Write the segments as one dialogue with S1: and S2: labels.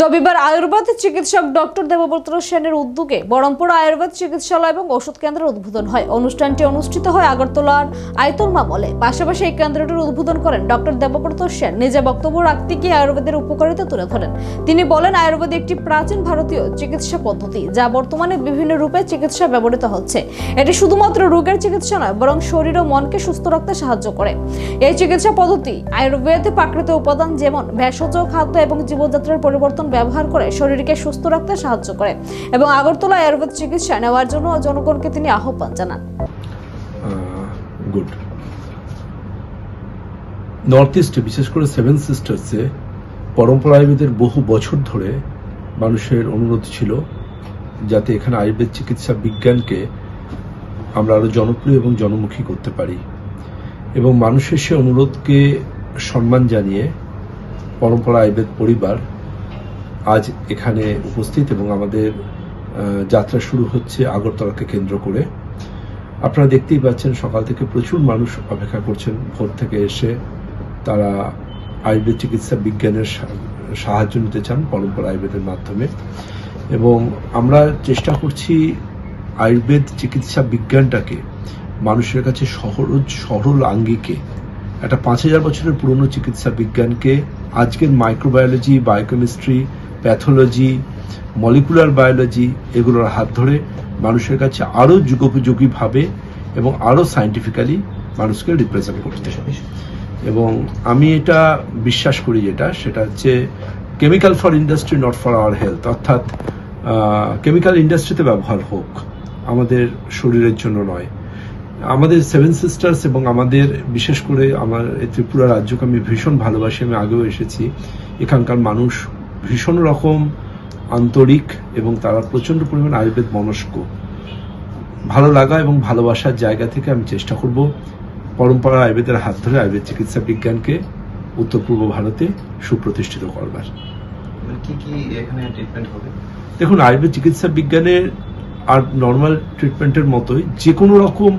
S1: রবিবার আয়ুর্বেদ চিকিৎসক ডক্টর দেবব্রত সেনের উদ্যোগে বরমপুর আয়ুর্বেদ চিকিৎসালয় এবং ওষুধ কেন্দ্রের উদ্বোধন হয়। অনুষ্ঠানটি অনুষ্ঠিত হয় আগরতলার আয়তল মামলে পাশাপাশি এই কেন্দ্রটির উদ্বোধন করেন ডক্টর দেবব্রত সেন। নিজে বক্তব্য রাখতে গিয়ে আয়ুর্বেদের উপকারিতা তুলে ধরেন। তিনি বলেন, আয়ুর্বেদ একটি প্রাচীন ভারতীয় চিকিৎসা পদ্ধতি যা বর্তমানে বিভিন্ন রূপে চিকিৎসা ব্যবহৃত হচ্ছে। এটি শুধুমাত্র রোগের চিকিৎসা নয়, বরং শরীর ও মনকে সুস্থ রাখতে সাহায্য করে। এই চিকিৎসা পদ্ধতি আয়ুর্বেদ প্রাকৃতিক উপাদান যেমন ভেষজ, খাদ্য এবং জীবনযাত্রার পরিবর্তন ব্যবহার করে শরীরকে সুস্থ রাখতে সাহায্য করে এবং আগরতলা আয়ুর্বেদ চিকিৎসা নেওয়ার জন্য জনগণকে তিনি আহ্বান জানান।
S2: নর্থ ইস্টে বিশেষ করে সেভেন সিস্টার্সে পরম্পরা আয়ুর্বেদের বহু বছর ধরে মানুষের অনুরোধ ছিল যাতে এখানে আয়ুর্বেদ চিকিৎসা বিজ্ঞানকে আমরা আরও জনপ্রিয় এবং জনমুখী করতে পারি। এবং মানুষের সে অনুরোধকে সম্মান জানিয়ে পরম্পরা আয়ুর্বেদ পরিবার আজ এখানে উপস্থিত এবং আমাদের যাত্রা শুরু হচ্ছে আগরতলাকে কেন্দ্র করে। আপনারা দেখতেই পাচ্ছেন সকাল থেকে প্রচুর মানুষ অপেক্ষা করছেন। ভোর থেকে এসে তারা আয়ুর্বেদ চিকিৎসা বিজ্ঞানের সাহায্য নিতে চান পরম্পরা আয়ুর্বেদের মাধ্যমে। এবং আমরা চেষ্টা করছি আয়ুর্বেদ চিকিৎসা বিজ্ঞানটাকে মানুষের কাছে সহজ, সরল আঙ্গিকে, একটা পাঁচ হাজার বছরের পুরনো চিকিৎসা বিজ্ঞানকে, আজকের microbiology biochemistry pathology molecular biology এগুলোর হাত ধরে মানুষের কাছে আরও যুগোপযোগীভাবে এবং আরও সায়েন্টিফিক্যালি মানুষকে রিপ্রেজেন্ট করতে হবে। এবং আমি এটা বিশ্বাস করি যেটা, সেটা হচ্ছে chemical for industry not for our health অর্থাৎ কেমিক্যাল ইন্ডাস্ট্রিতে ব্যবহার হোক, আমাদের শরীরের জন্য নয়। আমাদের সেভেন সিস্টার্স এবং আমাদের, বিশেষ করে আমার ত্রিপুরা রাজ্যকে আমি ভীষণ ভালোবাসি, আমি আগেও এসেছি। এখানকার মানুষ ভীষণ রকম আন্তরিক এবং তারা প্রচণ্ড পরিমাণ আয়ুর্বেদ মনস্ক। ভালো লাগা এবং ভালোবাসার জায়গা থেকে আমি চেষ্টা করব পরম্পরা আয়ুর্বেদের হাত ধরে আয়ুর্বেদ চিকিৎসা বিজ্ঞানকে উত্তর পূর্ব ভারতে সুপ্রতিষ্ঠিত করবার।
S3: মানে কি কি এখানে ট্রিটমেন্ট হবে?
S2: দেখুন আয়ুর্বেদ চিকিৎসা বিজ্ঞানের আর নর্মাল ট্রিটমেন্টের মতোই যে কোনো রকম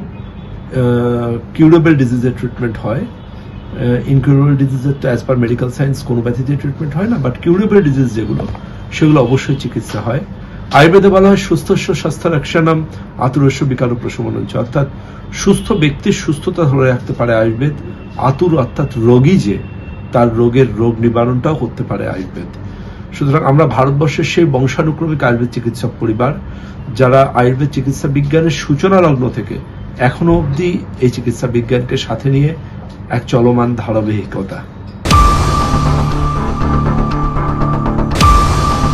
S2: কিউরেবল ডিজিজের ট্রিটমেন্ট হয়। ইনকিউরেবল ডিজিজের তো অ্যাজ পার মেডিকেল সায়েন্স কোনো ব্যাধিতে ট্রিটমেন্ট হয় না বাট কিউরেবল ডিজিজ যেগুলো, সেগুলো অবশ্যই চিকিৎসা হয়। আয়ুর্বেদে বলা হয় সুস্থস্য স্বাস্থ্য রক্ষানাম আতুরস্য বিকার প্রশমনঞ্চ অর্থাৎ সুস্থ ব্যক্তির সুস্থতা ধরে রাখতে পারে আয়ুর্বেদ, আতুর অর্থাৎ রোগী যে, তার রোগের রোগ নিবারণটাও করতে পারে আয়ুর্বেদ। সুতরাং আমরা ভারতবর্ষের সেই বংশানুক্রমিক আয়ুর্বেদ চিকিৎসক পরিবার, যারা আয়ুর্বেদ চিকিৎসা বিজ্ঞানের সূচনা লগ্ন থেকে এখনও অবধি এই চিকিৎসা বিজ্ঞানকে সাথে নিয়ে এক চলমান ধারাবাহিকতা।